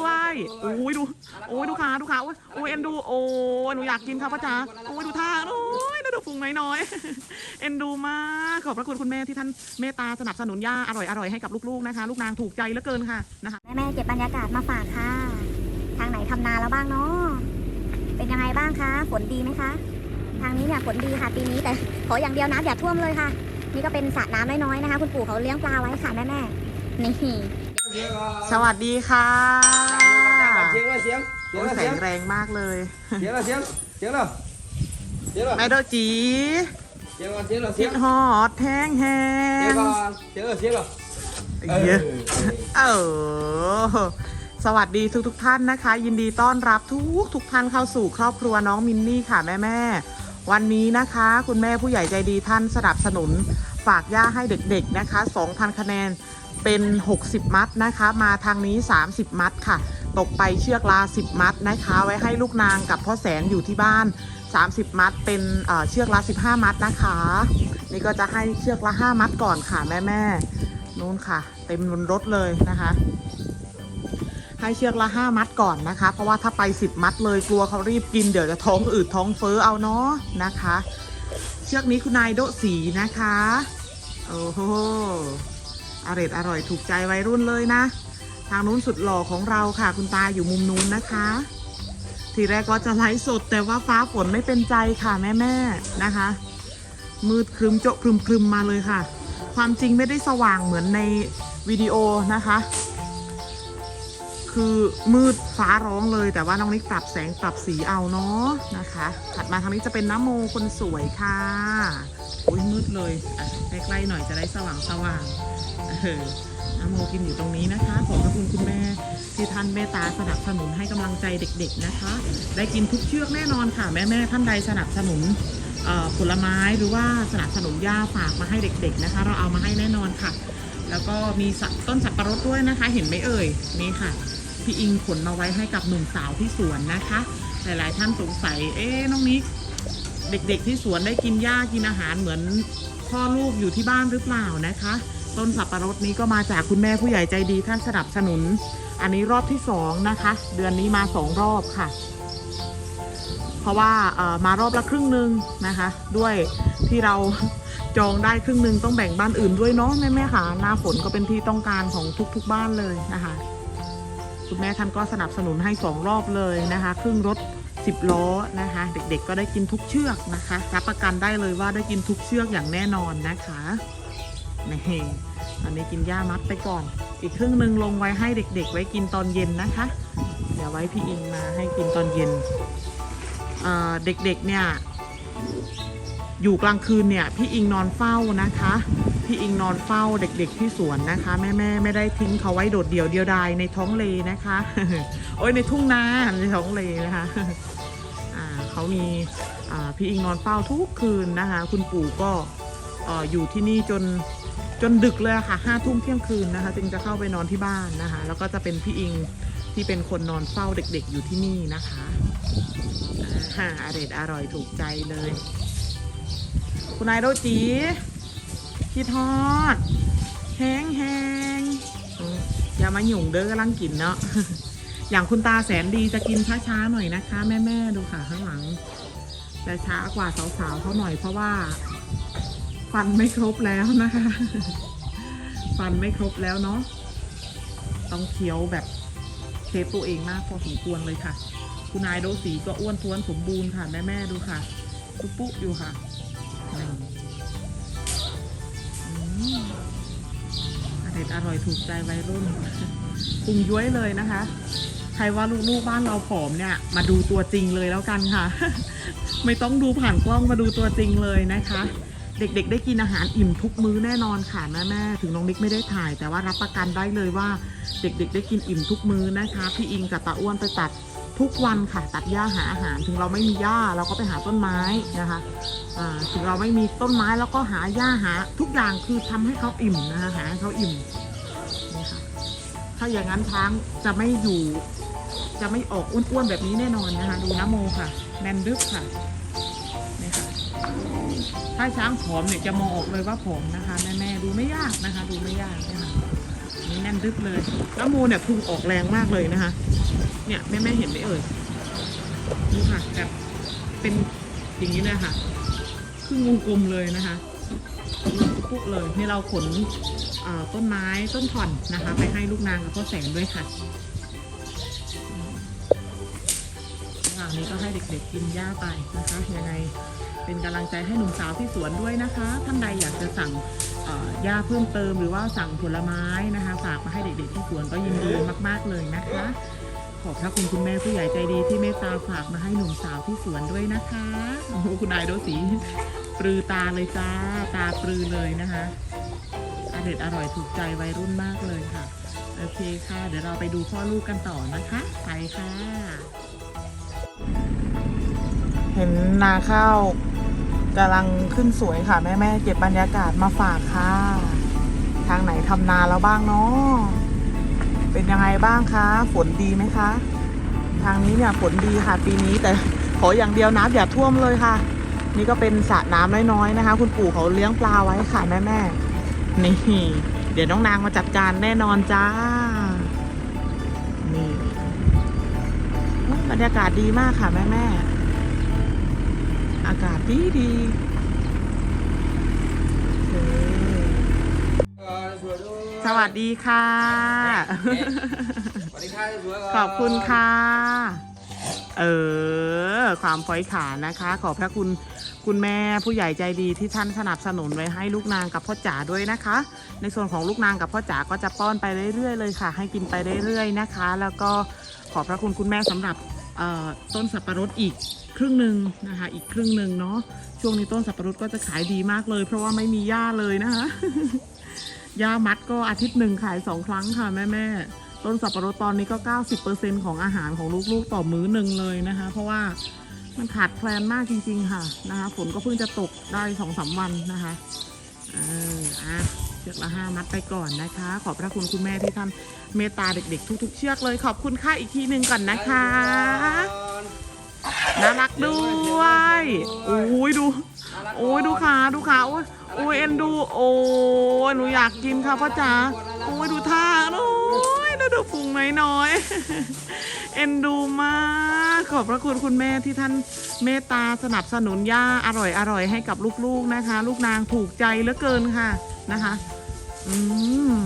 ด้วย โอ้ยดู โอ้ยดูขาดูขาโอ้ยโอ้ยเอ็นดู โอ้ยหนูอยากกินค่ะพ่อจ๋า โอ้ยดูท่า โอ้ยดูดูพุงน้อยๆ เอ็นดูมาก ขอบพระคุณคุณแม่ที่ท่านเมตตาสนับสนุนย่าอร่อยอร่อยให้กับลูกๆนะคะ ลูกนางถูกใจเหลือเกินค่ะนะคะ แม่แม่ๆเก็บบรรยากาศมาฝากค่ะ ทางไหนทำนาแล้วบ้างเนาะ เป็นยังไงบ้างคะ ฝนดีไหมคะ ทางนี้เนี่ยฝนดีค่ะปีนี้แต่ขออย่างเดียวน้ำอย่าท่วมเลยค่ะ นี่ก็เป็นสระน้ำน้อยๆนะคะ คุณปู่เขาเลี้ยงปลาไว้ค่ะแม่แม่ๆนี่ สวัสดีค่ะเสียงแล้วเสียงเสียงโอ้ยแล้วแสเสียงงแรงมากเลย เสียงแล้วเสียงเสียงแล้วเสียงแล้วแม่โดจีเสียงแล้วเสียงแล้วเสีคิยงดฮอดแทงแฮเสียงงก่อนเสียงแล้วเสียงแล้วเยอะเออสวัสดีทุกทุกๆท่านนะคะ ยินดีต้อนรับทุกทุกๆท่านเข้าสู่ครอบครัวน้องมินนี่ค่ะแม่แม่ๆวันนี้นะคะ คุณแม่ผู้ใหญ่ใจดีท่านสนับสนุน ฝากย่าให้เด็กๆนะคะ 2,000 คะแนน เป็น 60 มัดนะคะ มาทางนี้ 30 มัดค่ะ ตกไปเชือกลา 10 มัดนะคะ ไว้ให้ลูกนางกับพ่อแสนอยู่ที่บ้าน 30 มัด เป็นเอ่อเชือกละ15 มัดนะคะ นี่ก็จะให้เชือกละ 5 มัดก่อนค่ะแม่แม่นู่นค่ะ เต็มบนรถเลยนะคะ ให้เชือกละ 5 มัดก่อนนะคะ เพราะว่าถ้าไป 10 มัดเลยกลัวเขารีบกินเดี๋ยวจะท้องอืดท้องเฟ้อเอาเนาะนะคะ เชือกนี้คุณนายโดสีนะคะโอ้โห อร่อยอร่อยถูกใจวัยรุ่นเลยนะ ทางนู้นสุดหล่อของเราค่ะ คุณตาอยู่มุมนู้นนะคะ ทีแรกว่าจะไลฟ์สด แต่ว่าฟ้าฝนไม่เป็นใจค่ะแม่แม่นะคะ มืดครึมโจะครึมครึมมาเลยค่ะ ความจริงไม่ได้สว่างเหมือนในวิดีโอนะคะ คือมืดฟ้าร้องเลย แต่ว่าน้องนิกปรับแสงปรับสีเอาเนาะนะคะ ถัดมาทางนี้จะเป็นน้ำโมคนสวยค่ะอุ้ยมืดเลยอะใกล้ๆหน่อยจะได้สว่างสว่างเออน้ำโมกินอยู่ตรงนี้นะคะ ขอบพระคุณคุณแม่ที่ท่านเมตตาสนับสนุนให้กำลังใจเด็ก ๆนะคะ ได้กินทุกเชือกแน่นอนค่ะแม่ๆท่านใดสนับสนุนผลไม้หรือว่าสนับสนุนหญ้าฝากมาให้เด็ก ๆนะคะ เราเอามาให้แน่นอนค่ะ แล้วก็มีต้นสับปะรดด้วยนะคะ เห็นไหมเอ่ยนี่ค่ะ พี่อิงขนมาไว้ให้กับหนุ่มสาวที่สวนนะคะ หลายๆท่านสงสัย เอ๊ะน้องนิกเด็กๆที่สวนได้กินหญ้ากินอาหารเหมือนพ่อลูกอยู่ที่บ้านหรือเปล่านะคะ ต้นสับปะรดนี้ก็มาจากคุณแม่ผู้ใหญ่ใจดีท่านสนับสนุน อันนี้รอบที่สองนะคะ เดือนนี้มาสองรอบค่ะ เพราะว่าเอ่อมารอบละครึ่งหนึ่งนะคะ ด้วยที่เราจองได้ครึ่งหนึ่งต้องแบ่งบ้านอื่นด้วยเนาะแม่แม่ค่ะหน้าฝนก็เป็นที่ต้องการของทุกๆบ้านเลยนะคะ คุณแม่ท่านก็สนับสนุนให้สองรอบเลยนะคะครึ่งรถสิบล้อนะคะ เด็กๆก็ได้กินทุกเชือกนะคะรับประกันได้เลยว่าได้กินทุกเชือกอย่างแน่นอนนะคะนี่ตอนนี้กินหญ้ามัดไปก่อน อีกครึ่งหนึ่งลงไว้ให้เด็ก ๆ ไว้กินตอนเย็นนะคะ เดี๋ยวไว้พี่อิงมาให้กินตอนเย็นเเด็กๆเนี่ยอยู่กลางคืนเนี่ยพี่อิงนอนเฝ้านะคะ พี่อิงนอนเฝ้าเด็ก ๆ ที่สวนนะคะ แม่แม่ๆไม่ได้ทิ้งเขาไว้โดดเดี่ยวเดียวดายในท้องเลนะคะ โอ้ยในทุ่งนาในท้องเลนะคะอ่าเขามีอ่าพี่อิงนอนเฝ้าทุกคืนนะคะ คุณปู่ก็ออยู่ที่นี่จนจนดึกเลยะค่ะห้าทุ่มเที่ยงคืนนะคะจึงจะเข้าไปนอนที่บ้านนะคะ แล้วก็จะเป็นพี่อิงที่เป็นคนนอนเฝ้าเด็กๆอยู่ที่นี่นะคะอ่าอร่อยอร่อยถูกใจเลย คุณนายโรจี คิดฮอดแห้งแห้งอย่ามาหยุ่งเด้อกำลังกินเนาะอย่างคุณตาแสนดีจะกินช้าๆหน่อยนะคะ แม่ๆดูค่ะข้างหลังจะช้ากว่าสาวๆเขาหน่อยเพราะว่าฟันไม่ครบแล้วนะคะ ฟันไม่ครบแล้วเนาะต้องเคี้ยวแบบเทปตัวเองมากพอสมควรเลยค่ะ คุณนายโดสีก็อ้วนท้วนสมบูรณ์ค่ะ แม่ๆดูค่ะ ปุ๊ปุ๊อยู่ค่ะ ร่อยอร่อยถูกใจวัยรุ่นพุงย้วยเลยนะคะ ใครว่าลูกๆบ้านเราผอมเนี่ย มาดูตัวจริงเลยแล้วกันค่ะ ไม่ต้องดูผ่านกล้องมาดูตัวจริงเลยนะคะ เด็กๆ ได้กินอาหารอิ่มทุกมื้อแน่นอนค่ะแม่ๆถึงน้องนิกไม่ได้ถ่าย แต่ว่ารับประกันได้เลยว่า เด็กๆ ได้กินอิ่มทุกมื้อนะคะ พี่อิงกับตาอ้วนไปตัด ทุกวันค่ะ ตัดหญ้าหาอาหารถึงเราไม่มีหญ้าเราก็ไปหาต้นไม้นะคะถึงเราไม่มีต้นไม้แล้วก็หาหญ้าหา ทุกอย่างคือทำให้เขาอิ่มนะคะหาให้เขาอิ่มนี่ค่ะถ้าอย่างนั้นช้างจะไม่อยู่ จะไม่ออกอ้วนๆแบบนี้แน่นอนนะคะ ดูน้ำโมค่ะ แนนดึกค่ะนี่ค่ะถ้าช้างผอมเนี่ยจะมองออกเลยว่าผอมนะคะแม่ๆดูไม่ยากนะคะ ดูไม่ยากนะคะ แน่นรึบเลยน้ำมูเนี่ยพุงออกแรงมากเลยนะคะ เนี่ยแม่แม่เห็นไหมเอ่ยนี่ค่ะแบบเป็นอย่างนี้เลยค่ะครึ่งวงกลมเลยนะคะปุ๊บเลยนี่เราขนต้นไม้ต้นถ่อนนะคะ ไปให้ลูกนางกับพ่อแสนด้วยค่ะระหว่างนี้ก็ให้เด็กๆกินหญ้าไปนะคะยังไงเป็นกำลังใจให้หนุ่มสาวที่สวนด้วยนะคะ ท่านใดอยากจะสั่ง เอ่อยาเพิ่มเติมหรือว่าสั่งผลไม้นะคะ ฝากมาให้เด็กๆที่สวนก็ยินดีมาก ๆเลยนะคะ ขอบพระคุณคุณแม่ผู้ใหญ่ใจดีที่เมตตาฝากมาให้หนุ่มสาวที่สวนด้วยนะคะโอ้โหคุณนายโดสีปรือตาเลยจ้าตาปรือเลยนะคะอร่อยอร่อยถูกใจวัยรุ่นมากเลยค่ะโอเคค่ะ เดี๋ยวเราไปดูพ่อลูกกันต่อนะคะไปค่ะ เห็นนาข้าว กำลังขึ้นสวยค่ะ แม่แม่เก็บบรรยากาศมาฝากค่ะ ทางไหนทำนาแล้วบ้างเนาะเป็นยังไงบ้างคะฝนดีไหมคะ ทางนี้เนี่ยฝนดีค่ะปีนี้แต่ขออย่างเดียวน้ำอย่าท่วมเลยค่ะ นี่ก็เป็นสระน้ำน้อยๆนะคะ คุณปู่เขาเลี้ยงปลาไว้ค่ะแม่แม่นี่ เดี๋ยวน้องนางมาจัดการแน่นอนจ้า นี่บรรยากาศดีมากค่ะแม่แม่ อากาศดีดีโอเคเออสวยด้วยสวัสดีค่ะ สวัสดีค่ะสวยก่นขอบคุณค่ะ เออ ความพอยขานะคะ ขอบพระคุณคุณแม่ผู้ใหญ่ใจดีที่ท่านสนับสนุนไว้ให้ลูกนางกับพ่อจ๋าด้วยนะคะ ในส่วนของลูกนางกับพ่อจ๋าก็จะป้อนไปเรื่อยๆเลยค่ะ ให้กินไปเรื่อยๆนะคะ แล้วก็ขอบพระคุณคุณแม่สำหรับเอ่อ ต้นสับปะรดอีกครึ่งหนึ่งนะคะ อีกครึ่งหนึ่งเนาะช่วงนี้ต้นสับปะรดก็จะขายดีมากเลย เพราะว่าไม่มีหญ้าเลยนะคะหญ้ามัดก็อาทิตย์หนึ่งขายสองครั้งค่ะแม่แม่ต้นสับปะรดตอนนี้ก็ 90%ของอาหารของลูกๆต่อมื้อหนึ่งเลยนะคะ เพราะว่ามันขาดแคลนมากจริง ๆ ค่ะนะคะฝนก็เพิ่งจะตกได้สองสามวันนะคะ ชือกละห้ามัดไปก่อนนะคะ ขอบพระคุณคุณแม่ที่ท่านเมตตาเด็ก ๆ ทุก ๆ เชือกเลยขอบคุณค่ะอีกทีหนึ่งก่อนนะคะน่ารักด้วยโอ้ยดูโอ้ยดูขาดูขาโอ้ยโอ้ยเอ็นดูโอ้ยหนูอยากกินค่ะพ่อจ๋าโอ้ยดูท่าโอ้ยดูดูพุงน้อยๆเอ็นดูมากขอบพระคุณคุณแม่ที่ท่านเมตตาสนับสนุนย่าอร่อยอร่อยให้กับลูกๆนะคะ ลูกนางถูกใจเหลือเกินค่ะนะคะ อืม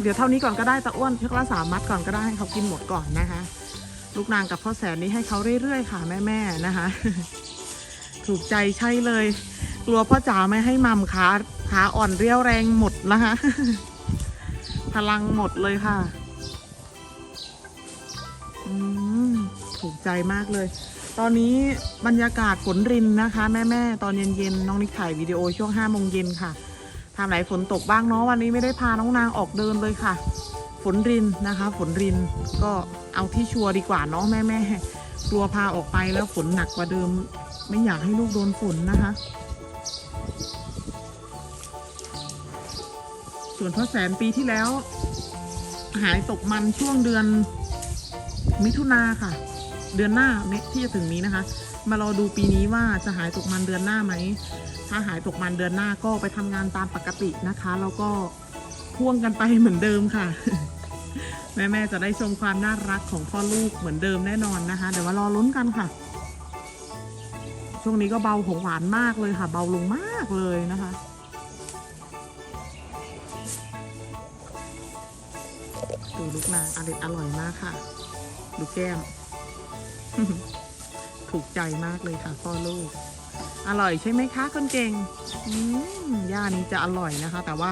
เดี๋ยวเท่านี้ก่อนก็ได้ตะอ้วนเชือกละสามมัดก่อนก็ได้ให้เขากินหมดก่อนนะคะ ลูกนางกับพ่อแสนนี้ให้เขาเรื่อยๆค่ะแม่ๆนะคะ ถูกใจใช่เลย กลัวพ่อจ๋าไม่ให้มัมขาขาอ่อนเรี่ยวแรงหมดนะคะพลังหมดเลยค่ะอืมถูกใจมากเลย ตอนนี้บรรยากาศฝนรินนะคะ แม่ๆตอนเย็นๆน้องนิกถ่ายวิดีโอช่วงห้าโมงเย็นค่ะ ทางไหนฝนตกบ้างเนาะวันนี้ไม่ได้พาน้องนางออกเดินเลยค่ะ ฝนรินนะคะ ฝนรินก็เอาที่ชัวร์ดีกว่าเนาะแม่ๆกลัวพาออกไปแล้วฝนหนักกว่าเดิม ไม่อยากให้ลูกโดนฝนนะคะ ส่วนพ่อแสนปีที่แล้ว หายตกมันช่วงเดือนมิถุนาค่ะ เดือนหน้าเนี่ยที่จะถึงนี้นะคะ มารอดูปีนี้ว่าจะหายตกมันเดือนหน้าไหม ถ้าหายตกมันเดือนหน้าก็ไปทำงานตามปกตินะคะ แล้วก็พ่วงกันไปเหมือนเดิมค่ะ แม่ๆจะได้ชมความน่ารักของพ่อลูกเหมือนเดิมแน่นอนนะคะ เดี๋ยวมารอลุ้นกันค่ะ ช่วงนี้ก็เบาของหวานมากเลยค่ะ เบาลงมากเลยนะคะดูลูกนางอร่อยอร่อยมากค่ะ ดูแก้ม ถูกใจมากเลยค่ะพ่อลูก อร่อยใช่ไหมคะคนเก่งอืมย่านี้จะอร่อยนะคะ แต่ว่า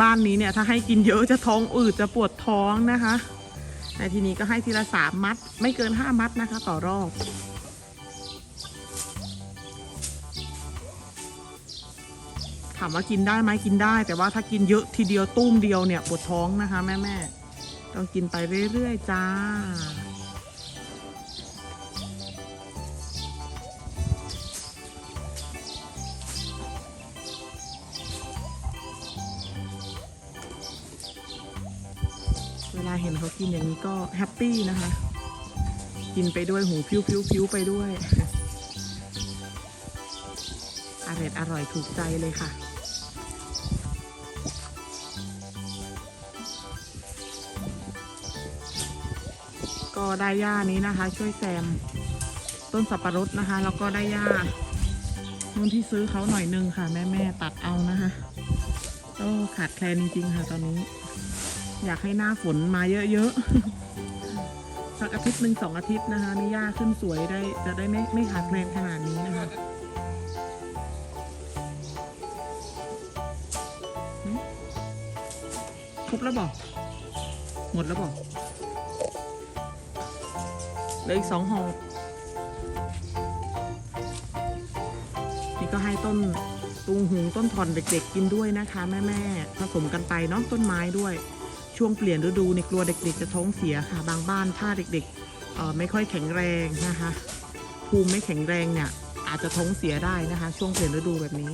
บ้านนี้เนี่ยถ้าให้กินเยอะจะท้องอืดจะปวดท้องนะคะในทีนี้ก็ให้ทีละสามมัด ไม่เกินห้ามัดนะคะ ต่อรอบถามว่ากินได้ไหมกินได้ แต่ว่าถ้ากินเยอะทีเดียวตุ้มเดียวเนี่ยปวดท้องนะคะ แม่แม่ๆต้องกินไปเรื่อยๆจ้า เวลาเห็นเขากินอย่างนี้ก็แฮปปี้นะคะ กินไปด้วยหูพิ้วพิ้วพิ้วไปด้วยอร่อยอร่อยถูกใจเลยค่ะ ก็ได้ย่านี้นะคะ ช่วยแซมต้นสับปะรดนะคะ แล้วก็ได้ย่านู่นที่ซื้อเขาหน่อยนึงค่ะ แม่แม่ตัดเอานะคะก็ขาดแคลนจริง ๆ ค่ะตอนนี้ อยากให้หน้าฝนมาเยอะๆ สักอาทิตย์หนึ่งสองอาทิตย์นะคะนี่หญ้าขึ้นสวยได้จะได้ไม่ไม่ขาดแคลนขนาดนี้นะคะครบแล้วบอกหมดแล้วบอกเหลืออีกสองห่อนี่ก็ให้ต้นตุงหูต้นถอนเด็กๆกินด้วยนะคะ แม่ๆผสมกันไปเนาะต้นไม้ด้วย ช่วงเปลี่ยนฤดูในกลัวเด็ก ๆ จะท้องเสียค่ะ บางบ้านถ้าเด็กๆไม่ค่อยแข็งแรงนะคะ ภูมิไม่แข็งแรงเนี่ยอาจจะท้องเสียได้นะคะ ช่วงเปลี่ยนฤดูแบบนี้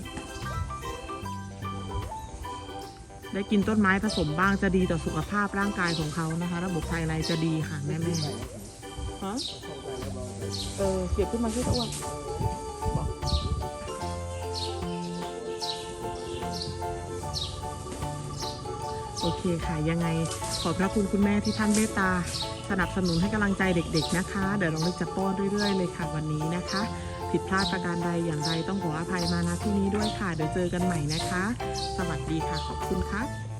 ได้กินต้นไม้ผสมบ้างจะดีต่อสุขภาพร่างกายของเขานะคะ ระบบภายในจะดีค่ะแม่แม่ฮะเออเก็บขึ้นมาช่วยตะวั เคค่ะ ยังไงขอบพระคุณคุณแม่ที่ท่านเมตตา สนับสนุนให้กำลังใจเด็กๆนะคะ เดี๋ยวน้องลิกจะป้อนเรื่อยๆเลยค่ะวันนี้นะคะ ผิดพลาดประการใดอย่างไรต้องขออภัยมาณที่นี้ด้วยค่ะ เดี๋ยวเจอกันใหม่นะคะ สวัสดีค่ะขอบคุณค่ะ